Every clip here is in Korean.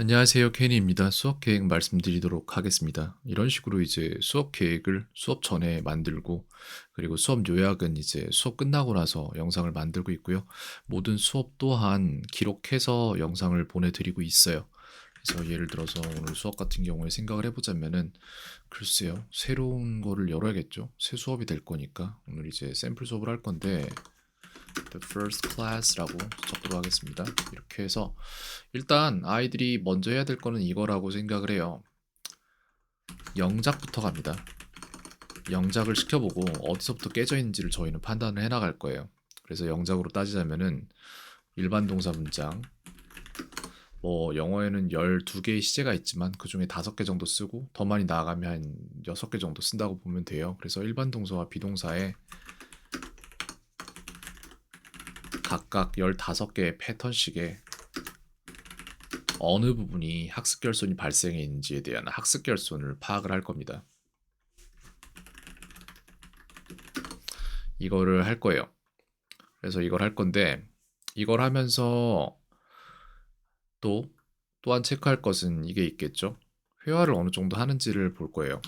안녕하세요. 케니입니다. 수업 계획 말씀드리도록 하겠습니다. 이런 식으로 이제 수업 계획을 수업 전에 만들고 그리고 수업 요약은 이제 수업 끝나고 나서 영상을 만들고 있고요. 모든 수업 또한 기록해서 영상을 보내드리고 있어요. 그래서 예를 들어서 오늘 수업 같은 경우에 생각을 해보자면은 글쎄요. 새로운 거를 열어야겠죠. 새 수업이 될 거니까 오늘 이제 샘플 수업을 할 건데 the first class라고 적도록 하겠습니다. 이렇게 해서 일단 아이들이 먼저 해야 될 거는 이거라고 생각을 해요. 영작부터 갑니다. 영작을 시켜보고 어디서부터 깨져 있는지를 저희는 판단을 해나갈 거예요. 그래서 영작으로 따지자면은 일반 동사 문장 뭐 영어에는 12개의 시제가 있지만 그 중에 5개 정도 쓰고 더 많이 나아가면 한 6개 정도 쓴다고 보면 돼요. 그래서 일반 동사와 비동사에 각각 15개의 패턴씩의 어느 부분이 학습 결손이 발생했는지에 대한 학습 결손을 파악을 할 겁니다. 이거를 할 거예요. 그래서 이걸 할 건데 이걸 하면서 또 또한 체크할 것은 이게 있겠죠. 회화를 어느 정도 하는지를 볼 거예요.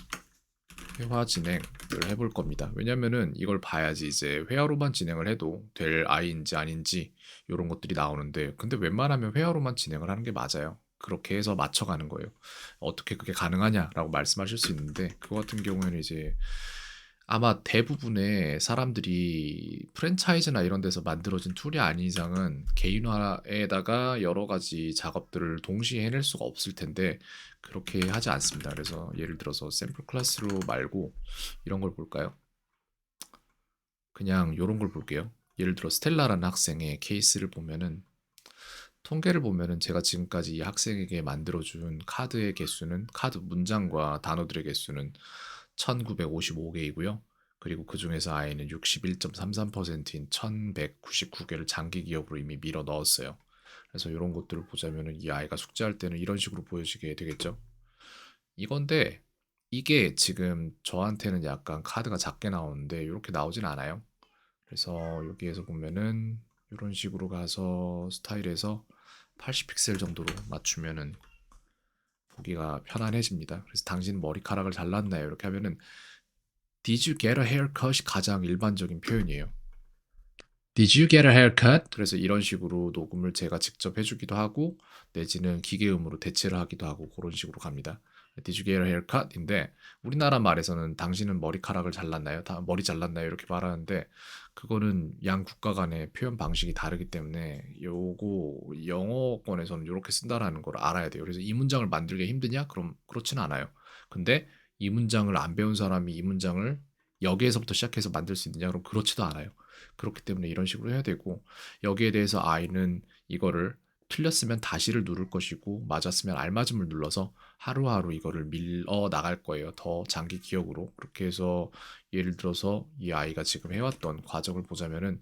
회화 진행을 해볼 겁니다. 왜냐면은 이걸 봐야지 이제 회화로만 진행을 해도 될 아이인지 아닌지 이런 것들이 나오는데 근데 웬만하면 회화로만 진행을 하는 게 맞아요. 그렇게 해서 맞춰가는 거예요. 어떻게 그게 가능하냐라고 말씀하실 수 있는데 그거 같은 경우에는 이제 아마 대부분의 사람들이 프랜차이즈나 이런 데서 만들어진 툴이 아닌 이상은 개인화에다가 여러 가지 작업들을 동시에 해낼 수가 없을 텐데 그렇게 하지 않습니다. 그래서 예를 들어서 샘플 클래스로 말고 이런 걸 볼까요? 그냥 이런 걸 볼게요. 예를 들어 스텔라라는 학생의 케이스를 보면은 통계를 보면은 제가 지금까지 이 학생에게 만들어준 카드의 개수는 카드 문장과 단어들의 개수는 1955개이고요. 그리고 그 중에서 아이는 61.33%인 1199개를 장기 기억으로 이미 밀어 넣었어요. 그래서 이런 것들을 보자면은 이 아이가 숙제할 때는 이런 식으로 보여지게 되겠죠. 이건데 이게 지금 저한테는 약간 카드가 작게 나오는데 이렇게 나오진 않아요. 그래서 여기에서 보면은 이런 식으로 가서 스타일에서 80픽셀 정도로 맞추면은 보기가 편안해집니다. 그래서 당신 머리카락을 잘랐나요? 이렇게 하면은 Did you get a haircut이 가장 일반적인 표현이에요. Did you get a haircut? 그래서 이런 식으로 녹음을 제가 직접 해주기도 하고 내지는 기계음으로 대체를 하기도 하고 그런 식으로 갑니다. Did you get a haircut? 인데 우리나라 말에서는 당신은 머리카락을 잘랐나요? 다 머리 잘랐나요? 이렇게 말하는데 그거는 양 국가 간의 표현 방식이 다르기 때문에 요거 영어권에서는 이렇게 쓴다라는 걸 알아야 돼요. 그래서 이 문장을 만들기 힘드냐? 그럼 그렇지는 않아요. 근데 이 문장을 안 배운 사람이 이 문장을 여기에서부터 시작해서 만들 수 있느냐? 그럼 그렇지도 않아요. 그렇기 때문에 이런 식으로 해야 되고 여기에 대해서 아이는 이거를 틀렸으면 다시를 누를 것이고 맞았으면 알맞음을 눌러서 하루하루 이거를 밀어 나갈 거예요. 더 장기 기억으로. 그렇게 해서 예를 들어서 이 아이가 지금 해왔던 과정을 보자면은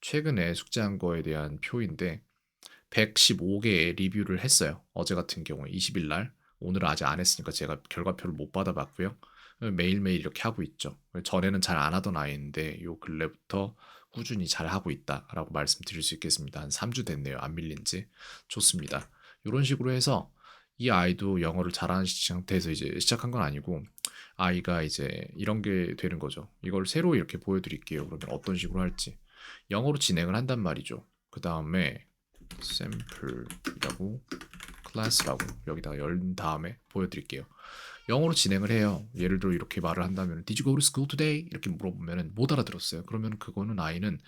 최근에 숙제한 거에 대한 표인데 115개의 리뷰를 했어요. 어제 같은 경우에 20일 날. 오늘은 아직 안 했으니까 제가 결과표를 못 받아봤고요. 매일매일 이렇게 하고 있죠. 전에는 잘 안 하던 아이인데 요 근래부터 꾸준히 잘 하고 있다라고 말씀드릴 수 있겠습니다. 한 3주 됐네요. 안 밀린 지. 좋습니다. 이런 식으로 해서 이 아이도 영어를 잘하는 상태에서 이제 시작한 건 아니고 아이가 이제 이런 게 되는 거죠. 이걸 새로 이렇게 보여드릴게요. 그러면 어떤 식으로 할지 영어로 진행을 한단 말이죠. 그 다음에 샘플이라고 클래스라고 여기다가 연 다음에 보여드릴게요. 영어로 진행을 해요. 예를 들어 이렇게 말을 한다면 Did you go to school today? 이렇게 물어보면 못 알아들었어요. 그러면 그거는 아이는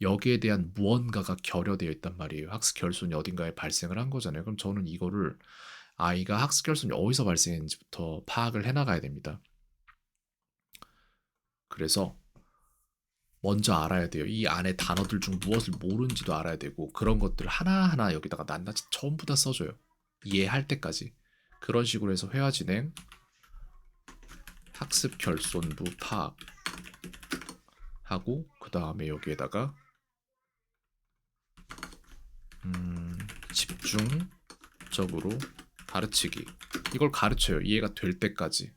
여기에 대한 무언가가 결여되어 있단 말이에요. 학습 결손이 어딘가에 발생을 한 거잖아요. 그럼 저는 이거를 아이가 학습 결손이 어디서 발생했는지부터 파악을 해나가야 됩니다. 그래서 먼저 알아야 돼요. 이 안에 단어들 중 무엇을 모르는지도 알아야 되고 그런 것들 하나하나 여기다가 낱낱이 전부 다 써줘요. 이해할 때까지. 그런 식으로 해서 회화 진행, 학습 결손부 파악. 하고 그 다음에 여기에다가 음, 집중적으로 가르치기. 이걸 가르쳐요. 이해가 될 때까지.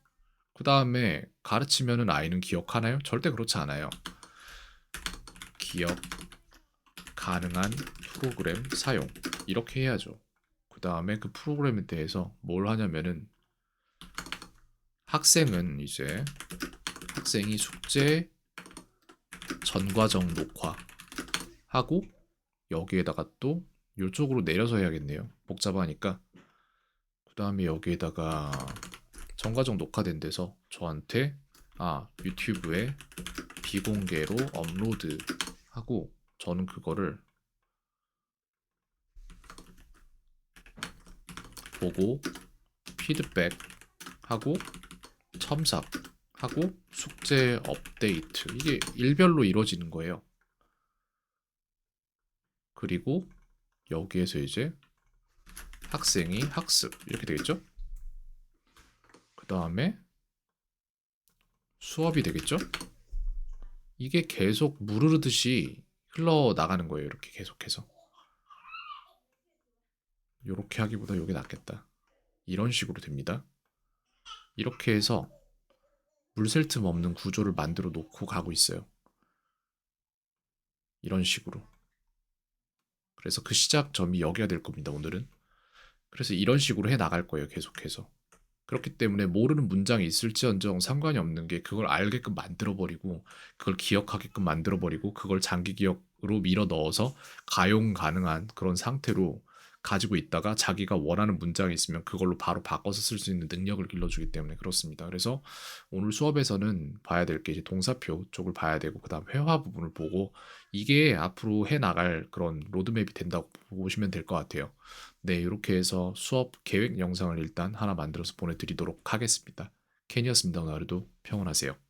그 다음에 가르치면은 아이는 기억하나요? 절대 그렇지 않아요. 기억 가능한 프로그램 사용. 이렇게 해야죠. 그 다음에 그 프로그램에 대해서 뭘 하냐면은 학생은 이제 학생이 숙제 전 과정 녹화하고 여기에다가 또 이쪽으로 내려서 해야겠네요. 복잡하니까. 그 다음에 여기에다가 전 과정 녹화된 데서 저한테 아 유튜브에 비공개로 업로드 하고 저는 그거를 보고 피드백 하고 첨삭 하고 숙제 업데이트 이게 일별로 이루어지는 거예요. 그리고 여기에서 이제 학생이 학습 이렇게 되겠죠? 그 다음에 수업이 되겠죠? 이게 계속 물 흐르듯이 흘러나가는 거예요. 이렇게 계속해서. 이렇게 하기보다 이게 낫겠다. 이런 식으로 됩니다. 이렇게 해서 물 셀 틈 없는 구조를 만들어 놓고 가고 있어요. 이런 식으로. 그래서 그 시작점이 여기가 될 겁니다, 오늘은. 그래서 이런 식으로 해 나갈 거예요, 계속해서. 그렇기 때문에 모르는 문장이 있을지언정 상관이 없는 게 그걸 알게끔 만들어버리고 그걸 기억하게끔 만들어버리고 그걸 장기 기억으로 밀어 넣어서 가용 가능한 그런 상태로 가지고 있다가 자기가 원하는 문장이 있으면 그걸로 바로 바꿔서 쓸 수 있는 능력을 길러주기 때문에 그렇습니다. 그래서 오늘 수업에서는 봐야 될 게 이제 동사표 쪽을 봐야 되고 그다음 회화 부분을 보고 이게 앞으로 해 나갈 그런 로드맵이 된다고 보시면 될 것 같아요. 네, 이렇게 해서 수업 계획 영상을 일단 하나 만들어서 보내드리도록 하겠습니다. 캔이었습니다. 오늘 하루도 평온하세요.